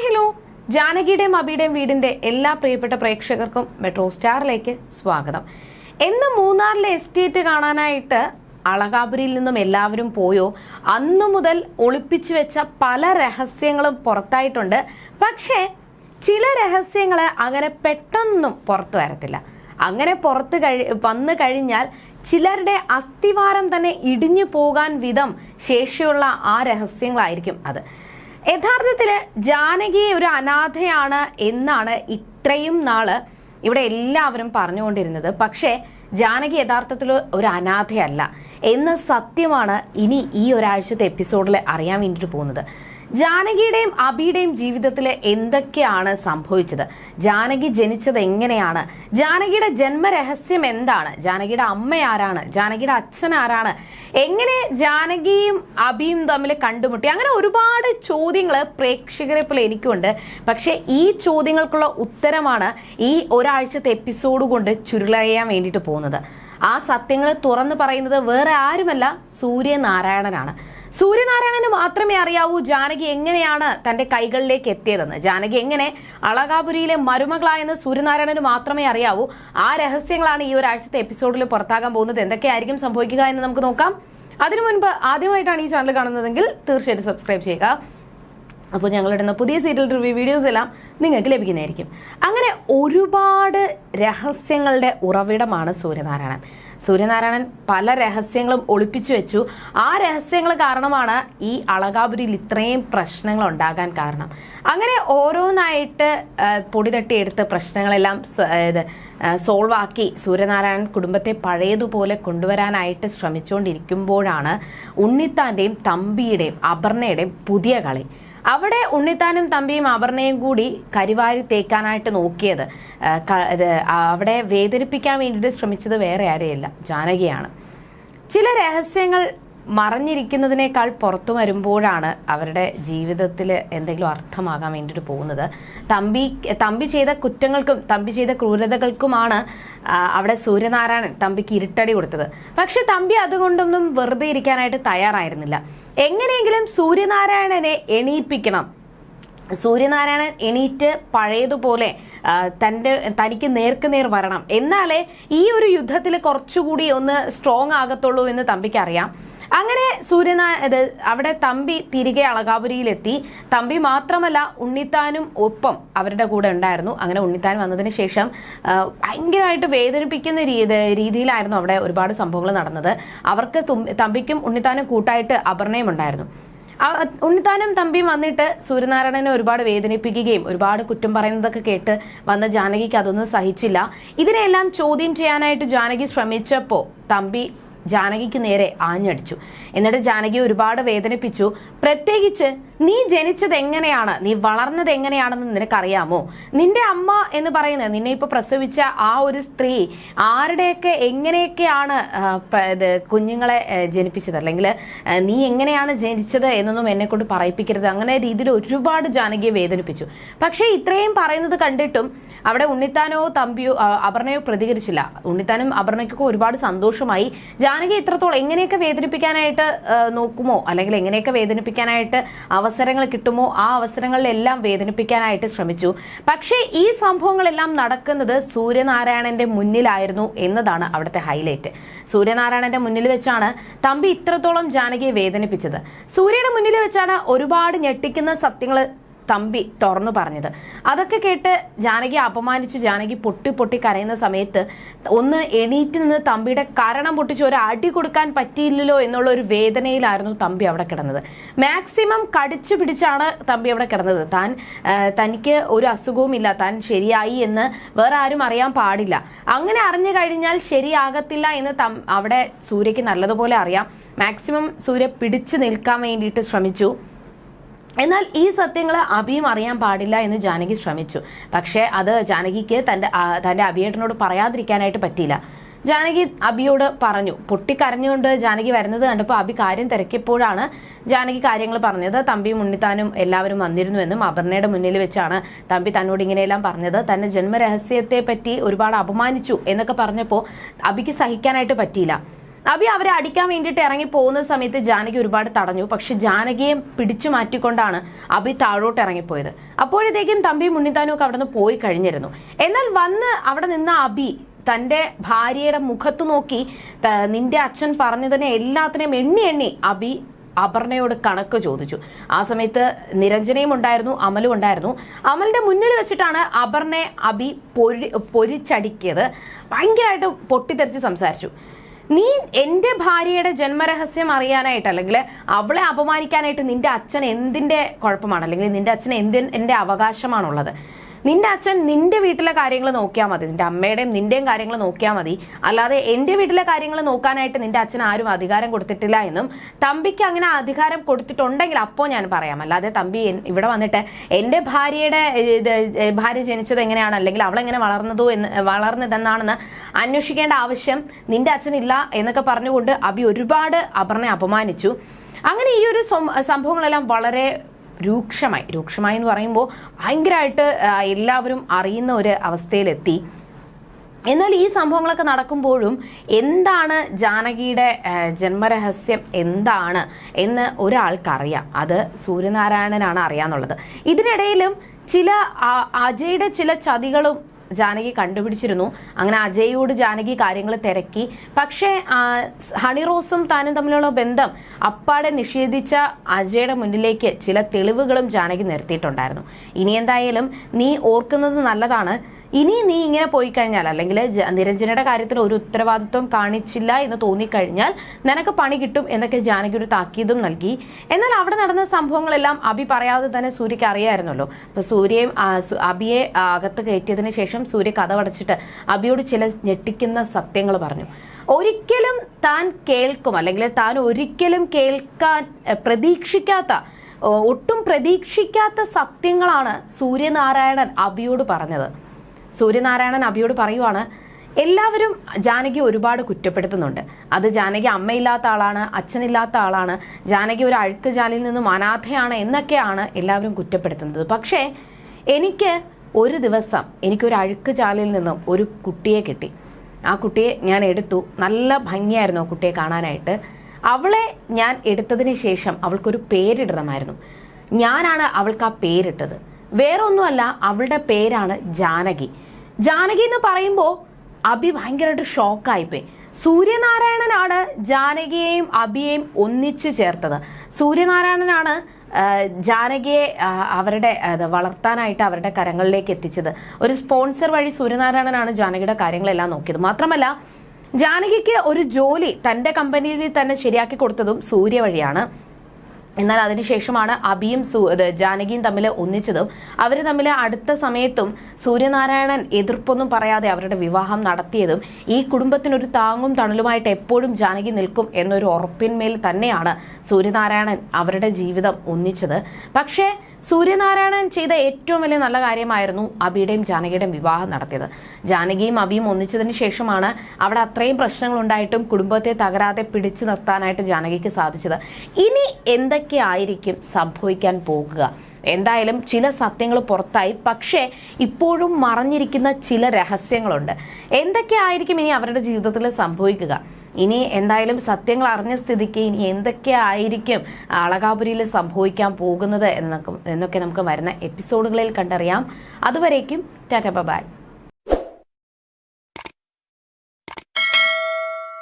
Hello. ജാനകിയുടെയും അബിയുടെയും വീടിന്റെ എല്ലാ പ്രിയപ്പെട്ട പ്രേക്ഷകർക്കും മെട്രോ സ്റ്റാറിലേക്ക് സ്വാഗതം. എന്ന് മൂന്നാറിലെ എസ്റ്റേറ്റ് കാണാനായിട്ട് അളകാപുരിയിൽ നിന്നും എല്ലാവരും പോയോ? അന്നു മുതൽ ഒളിപ്പിച്ചു വെച്ച പല രഹസ്യങ്ങളും പുറത്തായിട്ടുണ്ട്. പക്ഷേ ചില രഹസ്യങ്ങൾ അങ്ങനെ പെട്ടെന്നും പുറത്തു വരത്തില്ല. അങ്ങനെ പുറത്ത് കഴി വന്നു കഴിഞ്ഞാൽ ചിലരുടെ അസ്ഥിവാരം തന്നെ ഇടിഞ്ഞു പോകാൻ വിധം ശേഷിയുള്ള ആ രഹസ്യങ്ങളായിരിക്കും അത്. യഥാർത്ഥത്തിൽ ജാനകി ഒരു അനാഥയാണ് എന്നാണ് ഇത്രയും നാൾ ഇവിടെ എല്ലാവരും പറഞ്ഞുകൊണ്ടിരുന്നത്. പക്ഷേ ജാനകി യഥാർത്ഥത്തിൽ ഒരു അനാഥയല്ല എന്ന സത്യമാണ് ഇനി ഈ ഒരാഴ്ചത്തെ എപ്പിസോഡിൽ അറിയാൻ വേണ്ടിയിട്ട് പോകുന്നത്. ജാനകിയുടെയും അബിയുടെയും ജീവിതത്തിൽ എന്തൊക്കെയാണ് സംഭവിച്ചത്? ജാനകി ജനിച്ചത് എങ്ങനെയാണ്? ജാനകിയുടെ ജന്മരഹസ്യം എന്താണ്? ജാനകിയുടെ അമ്മ ആരാണ്? ജാനകിയുടെ അച്ഛൻ ആരാണ്? എങ്ങനെ ജാനകിയും അബിയും തമ്മിൽ കണ്ടുമുട്ടി? അങ്ങനെ ഒരുപാട് ചോദ്യങ്ങൾ പ്രേക്ഷകരെ പോലെ എനിക്കുണ്ട്. പക്ഷേ ഈ ചോദ്യങ്ങൾക്കുള്ള ഉത്തരമാണ് ഈ ഒരാഴ്ചത്തെ എപ്പിസോഡ് കൊണ്ട് ചുരുളറിയാൻ വേണ്ടിയിട്ട് പോകുന്നത്. ആ സത്യങ്ങൾ തുറന്നു പറയുന്നത് വേറെ ആരുമല്ല സൂര്യനാരായണനാണ്. സൂര്യനാരായണന് മാത്രമേ അറിയാവൂ ജാനകി എങ്ങനെയാണ് തന്റെ കൈകളിലേക്ക് എത്തിയതെന്ന്. ജാനകി എങ്ങനെ അളകാപുരിയിലെ മരുമകളായെന്ന് സൂര്യനാരായണന് മാത്രമേ അറിയാവൂ. ആ രഹസ്യങ്ങളാണ് ഈ ഒരാഴ്ചത്തെ എപ്പിസോഡിൽ പുറത്താകാൻ പോകുന്നത്. എന്തൊക്കെയായിരിക്കും സംഭവിക്കുക എന്ന് നമുക്ക് നോക്കാം. അതിനു മുൻപ് ആദ്യമായിട്ടാണ് ഈ ചാനൽ കാണുന്നതെങ്കിൽ തീർച്ചയായിട്ടും സബ്സ്ക്രൈബ് ചെയ്യുക. അപ്പോൾ ഞങ്ങളിടുന്ന പുതിയ സീരിയൽ റിവ്യൂ വീഡിയോസ് എല്ലാം നിങ്ങൾക്ക് ലഭിക്കുന്നതായിരിക്കും. അങ്ങനെ ഒരുപാട് രഹസ്യങ്ങളുടെ ഉറവിടമാണ് സൂര്യനാരായണൻ. സൂര്യനാരായണൻ പല രഹസ്യങ്ങളും ഒളിപ്പിച്ചു വെച്ചു. ആ രഹസ്യങ്ങൾ കാരണമാണ് ഈ അളകാപുരിയിൽ ഇത്രയും പ്രശ്നങ്ങൾ ഉണ്ടാകാൻ കാരണം. അങ്ങനെ ഓരോന്നായിട്ട് പൊടി തട്ടിയെടുത്ത് പ്രശ്നങ്ങളെല്ലാം സോൾവ് ആക്കി സൂര്യനാരായണൻ കുടുംബത്തെ പഴയതുപോലെ കൊണ്ടുവരാനായിട്ട് ശ്രമിച്ചുകൊണ്ടിരിക്കുമ്പോഴാണ് ഉണ്ണിത്താന്റെയും തമ്പിയുടെയും അപർണയുടെയും പുതിയ കളി. അവിടെ ഉണ്ണിത്താനും തമ്പിയും അവർണയും കൂടി കരിവാരി തേക്കാനായിട്ട് നോക്കിയത്. അവിടെ വേദനിപ്പിക്കാൻ വേണ്ടിയിട്ട് ശ്രമിച്ചത് വേറെ ആരെയല്ല ജാനകിയാണ്. ചില രഹസ്യങ്ങൾ മറഞ്ഞിരിക്കുന്നതിനേക്കാൾ പുറത്തു വരുമ്പോഴാണ് അവരുടെ ജീവിതത്തിൽ എന്തെങ്കിലും അർത്ഥമാകാൻ വേണ്ടിയിട്ട് പോകുന്നത്. തമ്പി തമ്പി ചെയ്ത കുറ്റങ്ങൾക്കും തമ്പി ചെയ്ത ക്രൂരതകൾക്കുമാണ് അവിടെ സൂര്യനാരായണൻ തമ്പിക്ക് ഇരുട്ടടി കൊടുത്തത്. പക്ഷെ തമ്പി അതുകൊണ്ടൊന്നും വെറുതെ ഇരിക്കാനായിട്ട് തയ്യാറായിരുന്നില്ല. എങ്ങനെയെങ്കിലും സൂര്യനാരായണനെ എണീപ്പിക്കണം. സൂര്യനാരായണൻ എണീറ്റ് പഴയതുപോലെ തന്റെ തനിക്ക് നേർക്ക് നേർ വരണം. എന്നാലേ ഈ ഒരു യുദ്ധത്തിൽ കുറച്ചുകൂടി ഒന്ന് സ്ട്രോങ് ആകത്തുള്ളൂ എന്ന് തമ്പിക്ക് അറിയാം. അങ്ങനെ സൂര്യനാ അവിടെ തമ്പി തിരികെ അളകാപുരിയിലെത്തി. തമ്പി മാത്രമല്ല ഉണ്ണിത്താനും ഒപ്പം അവരുടെ കൂടെ ഉണ്ടായിരുന്നു. അങ്ങനെ ഉണ്ണിത്താൻ വന്നതിന് ശേഷം ഭയങ്കരമായിട്ട് വേദനിപ്പിക്കുന്ന രീതി രീതിയിലായിരുന്നു അവിടെ ഒരുപാട് സംഭവങ്ങൾ നടന്നത്. അവർക്ക് തമ്പിക്കും ഉണ്ണിത്താനും കൂട്ടായിട്ട് അപർണയും ഉണ്ടായിരുന്നു. ഉണ്ണിത്താനും തമ്പിയും വന്നിട്ട് സൂര്യനാരായണനെ ഒരുപാട് വേദനിപ്പിക്കുകയും ഒരുപാട് കുറ്റം പറയുന്നതൊക്കെ കേട്ട് വന്ന ജാനകിക്ക് അതൊന്നും സഹിച്ചില്ല. ഇതിനെല്ലാം ചോദ്യം ചെയ്യാനായിട്ട് ജാനകി ശ്രമിച്ചപ്പോൾ തമ്പി ജാനകിക്ക് നേരെ ആഞ്ഞടിച്ചു. എന്നിട്ട് ജാനകി ഒരുപാട് വേദനിപ്പിച്ചു. പ്രത്യേകിച്ച് നീ ജനിച്ചത് എങ്ങനെയാണ്? നീ വളർന്നത് എങ്ങനെയാണെന്ന് നിനക്കറിയാമോ? നിന്റെ അമ്മ എന്ന് പറയുന്നത് നിന്നെ ഇപ്പൊ പ്രസവിച്ച ആ ഒരു സ്ത്രീ ആരുടെയൊക്കെ എങ്ങനെയൊക്കെയാണ് കുഞ്ഞുങ്ങളെ ജനിപ്പിച്ചത്? അല്ലെങ്കിൽ നീ എങ്ങനെയാണ് ജനിച്ചത് എന്നൊന്നും എന്നെ കൊണ്ട് പറയിപ്പിക്കരുത്. അങ്ങനെ രീതിയിൽ ഒരുപാട് ജാനകിയെ വേദനിപ്പിച്ചു. പക്ഷേ ഇത്രയും പറയുന്നത് കണ്ടിട്ടും അവിടെ ഉണ്ണിത്താനോ തമ്പിയോ അപർണയോ പ്രതികരിച്ചില്ല. ഉണ്ണിത്താനും അപർണയ്ക്കൊക്കെ ഒരുപാട് സന്തോഷമായി. ജാനകി ഇത്രത്തോളം എങ്ങനെയൊക്കെ വേദനിപ്പിക്കാനായിട്ട് നോക്കുമോ? അല്ലെങ്കിൽ എങ്ങനെയൊക്കെ വേദനിപ്പിക്കാനായിട്ട് അവസരങ്ങൾ കിട്ടുമോ? ആ അവസരങ്ങളിലെല്ലാം വേദനിപ്പിക്കാനായിട്ട് ശ്രമിച്ചു. പക്ഷേ ഈ സംഭവങ്ങളെല്ലാം നടക്കുന്നത് സൂര്യനാരായണന്റെ മുന്നിലായിരുന്നു എന്നതാണ് അവിടുത്തെ ഹൈലൈറ്റ്. സൂര്യനാരായണന്റെ മുന്നിൽ വെച്ചാണ് തമ്പി ഇത്രത്തോളം ജാനകിയെ വേദനിപ്പിച്ചത്. സൂര്യയുടെ മുന്നിൽ വെച്ചാണ് ഒരുപാട് ഞെട്ടിക്കുന്ന സത്യങ്ങൾ തമ്പി തുറന്നു പറഞ്ഞത്. അതൊക്കെ കേട്ട് ജാനകി അപമാനിച്ചു. ജാനകി പൊട്ടി പൊട്ടി കരയുന്ന സമയത്ത് ഒന്ന് എണീറ്റ് നിന്ന് തമ്പിയുടെ കരണം പൊട്ടിച്ച് ഒരു അടി കൊടുക്കാൻ പറ്റിയില്ലല്ലോ എന്നുള്ള ഒരു വേദനയിലായിരുന്നു തമ്പി അവിടെ കിടന്നത്. മാക്സിമം കടിച്ചു പിടിച്ചാണ് തമ്പി അവിടെ കിടന്നത്. താൻ തനിക്ക് ഒരു അസുഖവുമില്ല താൻ ശരിയായി എന്ന് വേറെ ആരും അറിയാൻ പാടില്ല. അങ്ങനെ അറിഞ്ഞു കഴിഞ്ഞാൽ ശരിയാകത്തില്ല എന്ന് അവിടെ സൂര്യക്ക് നല്ലതുപോലെ അറിയാം. മാക്സിമം സൂര്യ പിടിച്ചു നിൽക്കാൻ വേണ്ടിയിട്ട് ശ്രമിച്ചു. എന്നാൽ ഈ സത്യങ്ങൾ അഭിയും അറിയാൻ പാടില്ല എന്ന് ജാനകി ശ്രമിച്ചു. പക്ഷേ അത് ജാനകിക്ക് തന്റെ തന്റെ അഭിയേട്ടനോട് പറയാതിരിക്കാനായിട്ട് പറ്റിയില്ല. ജാനകി അബിയോട് പറഞ്ഞു പൊട്ടിക്കരഞ്ഞുകൊണ്ട് ജാനകി വരുന്നത് കണ്ടപ്പോൾ അബി കാര്യം തിരക്കിയപ്പോഴാണ് ജാനകി കാര്യങ്ങൾ പറഞ്ഞത്. തമ്പി ഉണ്ണിത്താനും എല്ലാവരും വന്നിരുന്നുവെന്നും അപർണയുടെ മുന്നിൽ വെച്ചാണ് തമ്പി തന്നോട് ഇങ്ങനെയെല്ലാം പറഞ്ഞത്. തന്റെ ജന്മരഹസ്യത്തെ പറ്റി ഒരുപാട് അപമാനിച്ചു എന്നൊക്കെ പറഞ്ഞപ്പോൾ അബിക്ക് സഹിക്കാനായിട്ട് പറ്റിയില്ല. അബി അവരെ അടിക്കാൻ വേണ്ടിയിട്ട് ഇറങ്ങി പോകുന്ന സമയത്ത് ജാനകി ഒരുപാട് തടഞ്ഞു. പക്ഷെ ജാനകിയെ പിടിച്ചു മാറ്റിക്കൊണ്ടാണ് അബി താഴോട്ട് ഇറങ്ങിപ്പോയത്. അപ്പോഴത്തേക്കും തമ്പി മുന്നിത്താനും ഒക്കെ അവിടെ നിന്ന് പോയി കഴിഞ്ഞിരുന്നു. എന്നാൽ വന്ന് അവിടെ നിന്ന അബി തന്റെ ഭാര്യയുടെ മുഖത്ത് നോക്കി നിന്റെ അച്ഛൻ പറഞ്ഞതിനെ എല്ലാത്തിനെയും എണ്ണി എണ്ണി അബി അപർണയോട് കണക്ക് ചോദിച്ചു. ആ സമയത്ത് നിരഞ്ജനയും ഉണ്ടായിരുന്നു അമലും ഉണ്ടായിരുന്നു. അമലിന്റെ മുന്നിൽ വെച്ചിട്ടാണ് അപർണയെ അബി പൊരി പൊരിച്ചടിക്കിയത്. ഭയങ്കരമായിട്ട് പൊട്ടിത്തെറിച്ച് സംസാരിച്ചു. നീ എന്റെ ഭാര്യയുടെ ജന്മരഹസ്യം അറിയാനായിട്ട് അല്ലെങ്കിൽ അവളെ അപമാനിക്കാനായിട്ട് നിന്റെ അച്ഛൻ എന്തിന്റെ കുഴപ്പമാണ്? അല്ലെങ്കിൽ നിന്റെ അച്ഛൻ എന്തിൻ എന്റെ അവകാശമാണുള്ളത്? നിന്റെ അച്ഛൻ നിന്റെ വീട്ടിലെ കാര്യങ്ങൾ നോക്കിയാൽ മതി. നിന്റെ അമ്മയുടെയും നിന്റെയും കാര്യങ്ങൾ നോക്കിയാൽ മതി. അല്ലാതെ എന്റെ വീട്ടിലെ കാര്യങ്ങൾ നോക്കാനായിട്ട് നിന്റെ അച്ഛൻ ആരും അധികാരം കൊടുത്തിട്ടില്ല എന്നും തമ്പിക്ക് അങ്ങനെ അധികാരം കൊടുത്തിട്ടുണ്ടെങ്കിൽ അപ്പോൾ ഞാൻ പറയാം. അല്ലാതെ തമ്പി ഇവിടെ വന്നിട്ട് എന്റെ ഭാര്യയുടെ ഭാര്യ ജനിച്ചത് എങ്ങനെയാണ്? അല്ലെങ്കിൽ അവളെങ്ങനെ വളർന്നതോ എന്ന് വളർന്നതെന്നാണെന്ന് അന്വേഷിക്കേണ്ട ആവശ്യം നിന്റെ അച്ഛനില്ല എന്നൊക്കെ പറഞ്ഞുകൊണ്ട് അബി ഒരുപാട് അപർണയെ അപമാനിച്ചു. അങ്ങനെ ഈ ഒരു സംഭവങ്ങളെല്ലാം വളരെ രൂക്ഷമായി. രൂക്ഷമായി എന്ന് പറയുമ്പോൾ ഭയങ്കരമായിട്ട് എല്ലാവരും അറിയുന്ന ഒരു അവസ്ഥയിലെത്തി. എന്നാൽ ഈ സംഭവങ്ങളൊക്കെ നടക്കുമ്പോഴും എന്താണ് ജാനകിയുടെ ജന്മരഹസ്യം എന്താണ് എന്ന് ഒരാൾക്കറിയാം. അത് സൂര്യനാരായണനാണ് അറിയാന്നുള്ളത്. ഇതിനിടയിലും ചില അജയുടെ ചില ചതികളും ജാനകി കണ്ടുപിടിച്ചിരുന്നു. അങ്ങനെ അജയോട് ജാനകി കാര്യങ്ങൾ തിരക്കി. പക്ഷേ ഹണി റോസും താനും തമ്മിലുള്ള ബന്ധം അപ്പാടെ നിഷേധിച്ച അജയുടെ മുന്നിലേക്ക് ചില തെളിവുകളും ജാനകി നിർത്തിയിട്ടുണ്ടായിരുന്നു ഇനി എന്തായാലും നീ ഓർക്കുന്നത് നല്ലതാണ്. ഇനി നീ ഇങ്ങനെ പോയി കഴിഞ്ഞാൽ അല്ലെങ്കിൽ നിരഞ്ജനയുടെ കാര്യത്തിൽ ഒരു ഉത്തരവാദിത്വം കാണിച്ചില്ല എന്ന് തോന്നിക്കഴിഞ്ഞാൽ നിനക്ക് പണി കിട്ടും എന്നൊക്കെ ജാനകി ഒരു താക്കീതും നൽകി. എന്നാൽ അവിടെ നടന്ന സംഭവങ്ങളെല്ലാം അബി പറയാതെ തന്നെ സൂര്യക്ക് അറിയായിരുന്നല്ലോ. അപ്പൊ സൂര്യയും അബിയെ അകത്ത് കയറ്റിയതിന് ശേഷം സൂര്യ കഥ അടച്ചിട്ട് അബിയോട് ചില ഞെട്ടിക്കുന്ന സത്യങ്ങൾ പറഞ്ഞു. ഒരിക്കലും താൻ കേൾക്കും അല്ലെങ്കിൽ താൻ ഒരിക്കലും കേൾക്കാൻ പ്രതീക്ഷിക്കാത്ത ഒട്ടും പ്രതീക്ഷിക്കാത്ത സത്യങ്ങളാണ് സൂര്യനാരായണൻ അബിയോട് പറഞ്ഞത്. സൂര്യനാരായണൻ അബിയോട് പറയുവാണ് എല്ലാവരും ജാനകി ഒരുപാട് കുറ്റപ്പെടുത്തുന്നുണ്ട്. അത് ജാനകി അമ്മയില്ലാത്ത ആളാണ് അച്ഛനില്ലാത്ത ആളാണ് ജാനകി ഒരു അഴുക്ക് ജാലിൽ നിന്നും അനാഥയാണ് എന്നൊക്കെയാണ് എല്ലാവരും കുറ്റപ്പെടുത്തുന്നത്. പക്ഷേ എനിക്ക് ഒരു ദിവസം എനിക്കൊരു അഴുക്ക് ജാലിൽ നിന്നും ഒരു കുട്ടിയെ കിട്ടി. ആ കുട്ടിയെ ഞാൻ എടുത്തു. നല്ല ഭംഗിയായിരുന്നു ആ കുട്ടിയെ കാണാനായിട്ട്. അവളെ ഞാൻ എടുത്തതിന് ശേഷം അവൾക്കൊരു പേരിടണമായിരുന്നു. ഞാനാണ് അവൾക്ക് ആ പേരിട്ടത്. വേറൊന്നുമല്ല അവളുടെ പേരാണ് ജാനകി. ജാനകി എന്ന് പറയുമ്പോൾ അബി ഭയങ്കരമായിട്ട് ഷോക്കായിപ്പോയി. സൂര്യനാരായണനാണ് ജാനകിയെയും അബിയെയും ഒന്നിച്ചു ചേർത്തത്. സൂര്യനാരായണനാണ് ജാനകിയെ അവരുടെ വളർത്താനായിട്ട് അവരുടെ കരങ്ങളിലേക്ക് എത്തിച്ചത്. ഒരു സ്പോൺസർ വഴി സൂര്യനാരായണനാണ് ജാനകിയുടെ കാര്യങ്ങളെല്ലാം നോക്കിയത്. മാത്രമല്ല ജാനകിക്ക് ഒരു ജോലി തന്റെ കമ്പനിയിൽ തന്നെ ശരിയാക്കി കൊടുത്തതും സൂര്യ വഴിയാണ്. എന്നാൽ അതിനുശേഷമാണ് അബിയും ജാനകിയും തമ്മിൽ ഒന്നിച്ചതും. അവർ തമ്മിൽ അടുത്ത സമയത്തും സൂര്യനാരായണൻ എതിർപ്പൊന്നും പറയാതെ അവരുടെ വിവാഹം നടത്തിയതും ഈ കുടുംബത്തിനൊരു താങ്ങും തണലുമായിട്ട് എപ്പോഴും ജാനകി നിൽക്കും എന്നൊരു ഉറപ്പിന്മേൽ തന്നെയാണ് സൂര്യനാരായണൻ അവരുടെ ജീവിതം ഒന്നിച്ചത്. പക്ഷേ സൂര്യനാരായണൻ ചെയ്ത ഏറ്റവും വലിയ നല്ല കാര്യമായിരുന്നു അബിയുടെയും ജാനകിയുടെയും വിവാഹം നടത്തിയത്. ജാനകിയും അബിയും ഒന്നിച്ചതിന് ശേഷമാണ് അവിടെ അത്രയും പ്രശ്നങ്ങൾ ഉണ്ടായിട്ടും കുടുംബത്തെ തകരാതെ പിടിച്ചു നിർത്താനായിട്ട് ജാനകിക്ക് സാധിച്ചത്. ഇനി എന്തൊക്കെ ആയിരിക്കും സംഭവിക്കാൻ പോകുക? എന്തായാലും ചില സത്യങ്ങൾ പുറത്തായി. പക്ഷേ ഇപ്പോഴും മറഞ്ഞിരിക്കുന്ന ചില രഹസ്യങ്ങളുണ്ട്. എന്തൊക്കെ ആയിരിക്കും ഇനി അവരുടെ ജീവിതത്തിൽ സംഭവിക്കുക? ഇനി എന്തായാലും സത്യങ്ങൾ അറിഞ്ഞ സ്ഥിതിക്ക് ഇനി എന്തൊക്കെ ആയിരിക്കും അളകാപുരിയിൽ സംഭവിക്കാൻ പോകുന്നത് എന്നൊക്കെ എന്നൊക്കെ നമുക്ക് വരുന്ന എപ്പിസോഡുകളിൽ കണ്ടറിയാം. അതുവരേക്കും ടാറ്റ ബൈ.